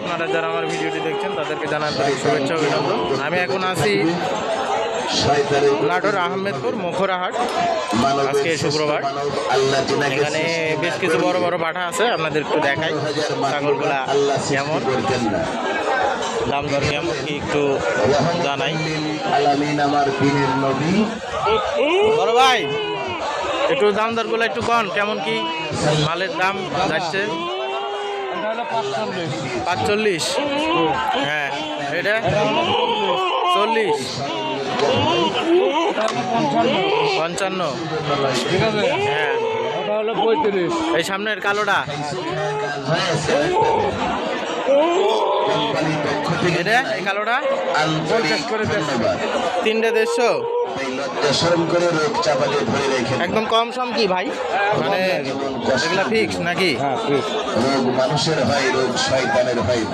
আপনারা যারা আমার ভিডিওটি দেখছেন, তাদেরকে জানাই আন্তরিক শুভেচ্ছা অভিনন্দন। আমি এখন আছি নাটোর আহমেদপুর মুখরাহাট, আজকে শুক্রবার। এখানে বেশ কিছু বড় বড় পাঠা আছে আপনাদের একটু দেখাই। ছাগলগুলা কেমন? দাম দর কেমন, কি একটু জানাই। বড় ভাই, একটু দাম দরগুলো একটু কন, কেমন কি? মালের দাম যাচ্ছে। পাঁচচল্লিশ। হ্যাঁ এটা? চল্লিশ। পঞ্চান্ন। ঠিক আছে? হ্যাঁ। ওটা হলো পঁয়ত্রিশ। এই সামনের কালোটা। এটা? এই কালোটা? তিনটে দেড়শো? করে রোগ চাপালে রেখে একদম কম সম কি ভাই? মানে এগুলা ফিক্স নাকি? হ্যাঁ রোগ মানুষের হয় রোগ শয়তানের হয়।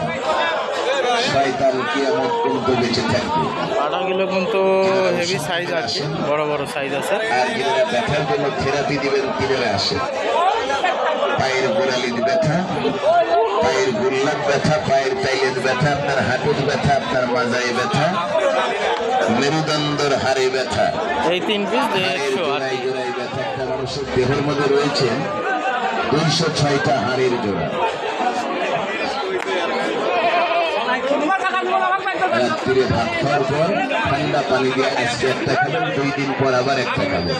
না শয়তান কি আমার কিন্তু বেঁচে থাকবে। পাটাগুলো কিন্তু হেভি সাইজ আছে বড় বড় সাইজ আছে। আর যারা ব্যথার জন্য থেরাপি দিবেন কিনে আসে পায়ের গোড়ালির ব্যথা পায়ের গুল্লার ব্যথা পায়ের তাইলের ব্যথা আপনার হাঁটুর ব্যথা আপনার মাজায় ব্যথা। মেরুদণ্ডর হাড়ে ব্যথা। এই তিন পিস জোড়ায় জোড়ায় ব্যথা একটা মানুষের দেহের মধ্যে রয়েছে দুইশো ছয়টা হাড়ের জোড়া। রাত্রিরে ভাত খাওয়ার পর ঠান্ডা পানি দিয়ে আজকে একটা খাবেন দুই দিন পর আবার একটা খাবেন।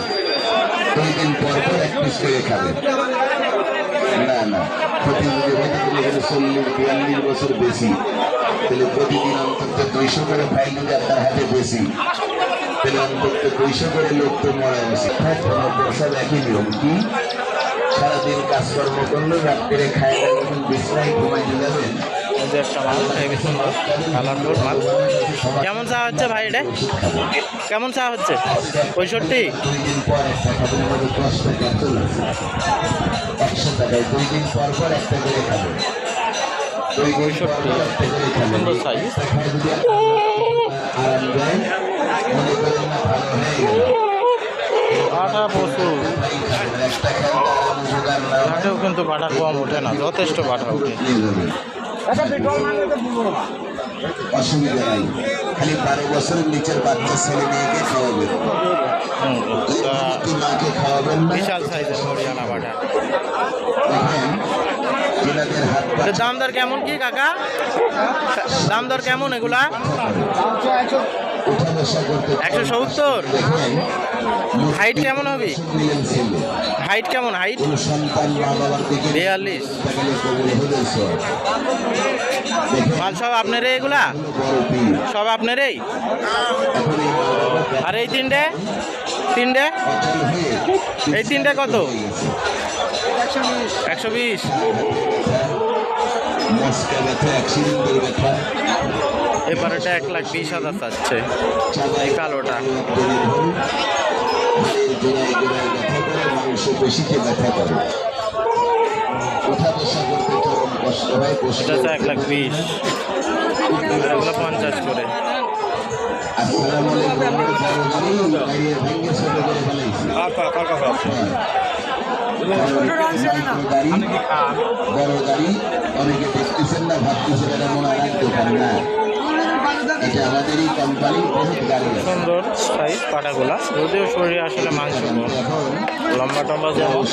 দুই দিন পর পর এক পিস করে খাবেন। না না যদি হয়তো চল্লিশ বিয়াল্লিশ বছর বেশি। তাহলে প্রতিদিন অন্তত দুইশো করে ফাইল যদি আপনার হাতে বেশি তাহলে অন্তত দুইশো করে লোক তো মরা উচিত সব একই নিয়ম কি সারাদিন কাজকর্ম করল রাত্রে খায় যখন বিছনায় ঘুমাইতে যাবেন কেমন চা হচ্ছে ভাই এটা? কেমন চা হচ্ছে? পঁয়ষট্টি? একশো টাকায় দুই দিন পর পর একটা করে খাবেন সুন্দর গেল পাটা প্রচুর কিন্তু পাটা কম ওঠে না যথেষ্ট পাটা ওঠে। অসুবিধা নাই। খালি বারো বছরের নিচের বাচ্চা ছেলে মেয়েকে খাওয়াবেন হুম, তা কি মাকে খাওয়াবেন বিশাল সাইজের হরিয়ানা পাটা দাম দর কেমন কি, কাকা? দাম দর কেমন এগুলা? একশো সত্তর। হাইট কেমন হবে? হাইট কেমন? হাইট বিয়াল্লিশ। মাল সব আপনারই এগুলা? সব আপনারই? এখন এই আর এই তিনটে? তিনটে? এই তিনটে কত? একশো এক লাখ বিশ হাজার চাচ্ছে এই কালোটা। হচ্ছে এক লাখ বিশ। এগুলো পঞ্চাশ করে। আসসালামু আলাইকুম বড় গাড়ি অনেকে দেখতেছেন না ভাবতেছেন মনে হয় না। এটা আমাদেরই কোম্পানি বহুত গাড়ি সুন্দর সাইজ পাটাগুলা। যদিও শরীরে আসলে মাংস লম্বা টম্বা যেমন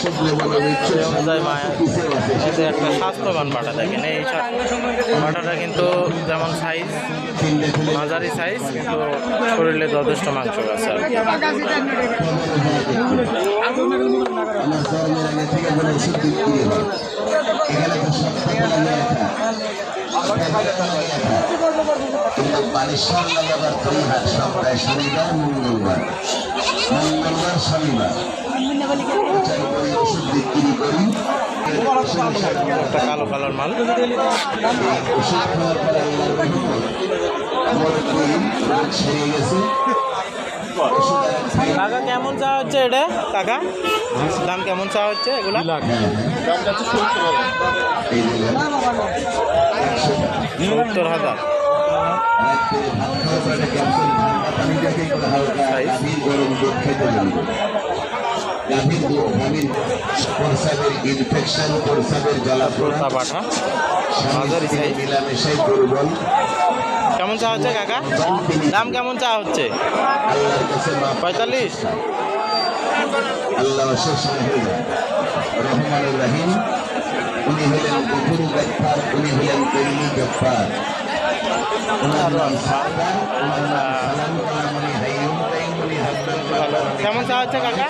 এতে একটা স্বাস্থ্যবান পাটা দেখেন। এই পাটাটা কিন্তু যেমন সাইজ মাঝারি সাইজ কিন্তু শরীরে যথেষ্ট মাংস আছে আর কি। থেকে এখানে কালো কালার মাল। কাকা কেমন চা হচ্ছে এটা কাকা দাম কেমন চা হচ্ছে এগুলা হ্যাঁ, হ্যাঁ। সত্তর হাজার। কেমন চা হচ্ছে কাকা? দাম কেমন চা হচ্ছে? পঁয়তাল্লিশ? আল্লাহ রহমানুর রহিম। উনি হলেন উনি হলেন করিমি গফার ওনার নাম সারদার ওনার নাম সালাম কালামনি হাইয়ুম কাইমুনি হাসান ভালো কেমন চা হচ্ছে কাকা?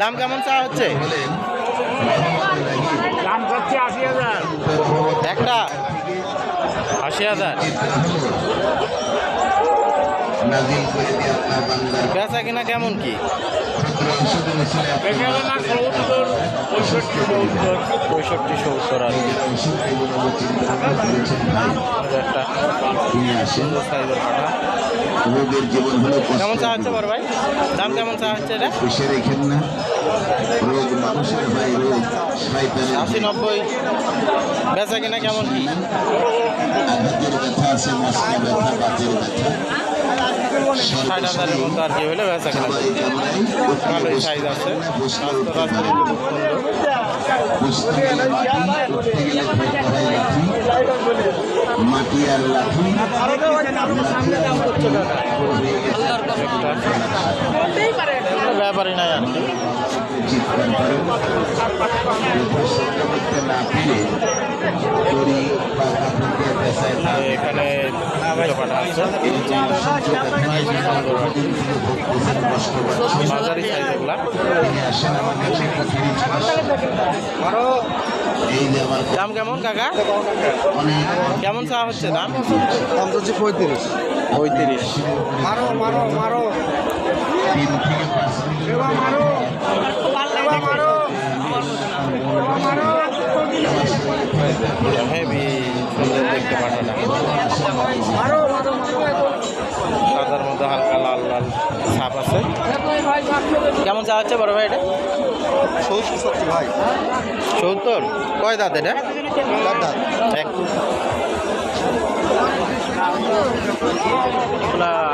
দাম কেমন চা হচ্ছে? দাম আশি হাজার। একটা? আশি হাজার। বেচা কিনা কেমন কি? পঁয়ষট্টি সত্তর পঁয়ষট্টি সত্তর আর রোগের জীবন হলো কেমন চা হচ্ছে বড় ভাই? দাম কেমন চা হচ্ছে এটা? পুষে রেখেন না রোগ মানুষের রোগ আশি নব্বই। বেচা কিনা কেমন? কি আঘাতের ষাট হাজারের মতো আর কি হলে বেচা কিনা। ভালোই সাইজ আছে। রাস্তা রাস্তা মাটি লাঠি। আর ব্যাপারই নাই আর চিৎকার করে উপস্থিত করতে না পেরে দড়ি বা কাপড় দিয়ে পেঁচায় এখানে দাম কেমন কাকা? কেমন চা হচ্ছে দাম দাম হচ্ছে পঁয়ত্রিশ। পঁয়ত্রিশ। মারো মারো মারো। মারো। মারো। পাঁচ কেমন চা হচ্ছে বড় ভাই এটা ভাই সত্তর। কয় দাঁত এটা?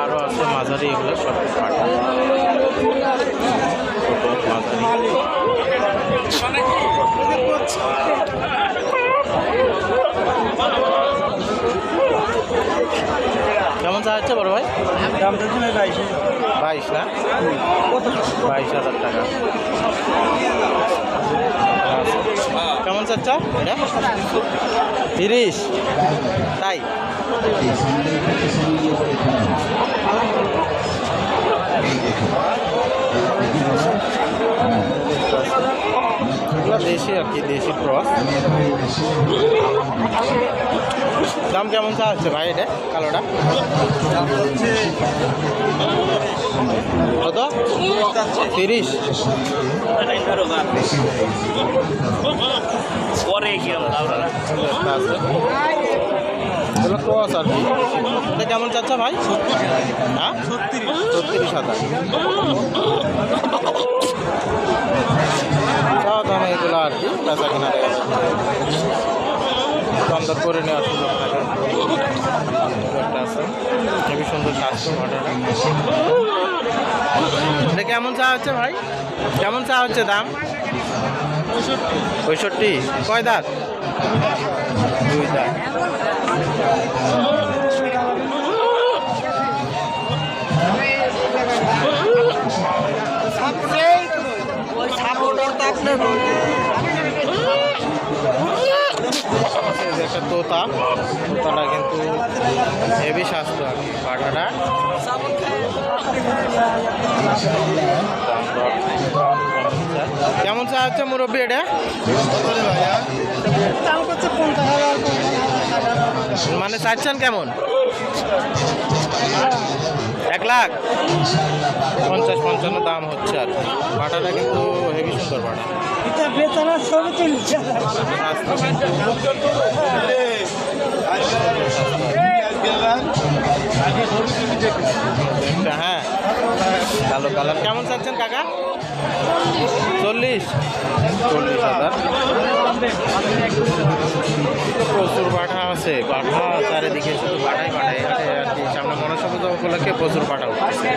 আরও আছে মাঝারি এগুলো সব মাঝারি। চা হচ্ছে বড় ভাই? দাম তো বাইশ। বাইশ না? বাইশ হাজার টাকা। কেমন চাচ্ছ? এটা? তিরিশ। তাই? দেশি আর কি দেশি ক্রস। দাম কেমন চা হচ্ছে ভাই এটা, কালোটা? কত? তিরিশ। ক্রস আর কি। এটা কেমন চাচ্ছা ভাই? হ্যাঁ? ছত্রিশ হাজার। চাওয়া দামে এগুলো আর কি বেচা কেনা সুন্দর করে নেওয়ার সুযোগ থাকে। খুবই সুন্দর স্বাস্থ্য ঘটনা কেমন চা হচ্ছে ভাই? কেমন চা হচ্ছে দাম? পঁয়ষট্টি? কয় দাঁত? দুই দাঁত। একটা তোতা। তোতাটা কিন্তু হেভি স্বাস্থ্য আর কি পাঠাটা কেমন চা হচ্ছে মুরব্বী এটা? মানে চাচ্ছেন কেমন? এক লাখ? পঞ্চাশ পঞ্চান্ন দাম হচ্ছে আর কি। পাটাটা কিন্তু হেভি সুন্দর পাটা হ্যাঁ। কালো কালার। কেমন চাচ্ছেন কাকা? চল্লিশ। চল্লিশ হাজার প্রচুর পাঠা আছে পাঠা চারিদিকে শুধু পাঠাই পাঠাই হাটে আর কি সামনে মনসা পুজো উপলক্ষে প্রচুর পাঠা উঠছে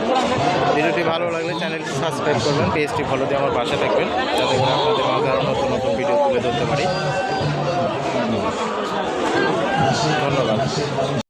ভিডিওটি ভালো লাগলে চ্যানেলটি সাবস্ক্রাইব করবেন, পেজটি ফলো দিয়ে আমার পাশে থাকবেন, যাতে করে আপনাদের মাঝে নতুন নতুন ভিডিও তুলে ধরতে পারি। ধন্যবাদ।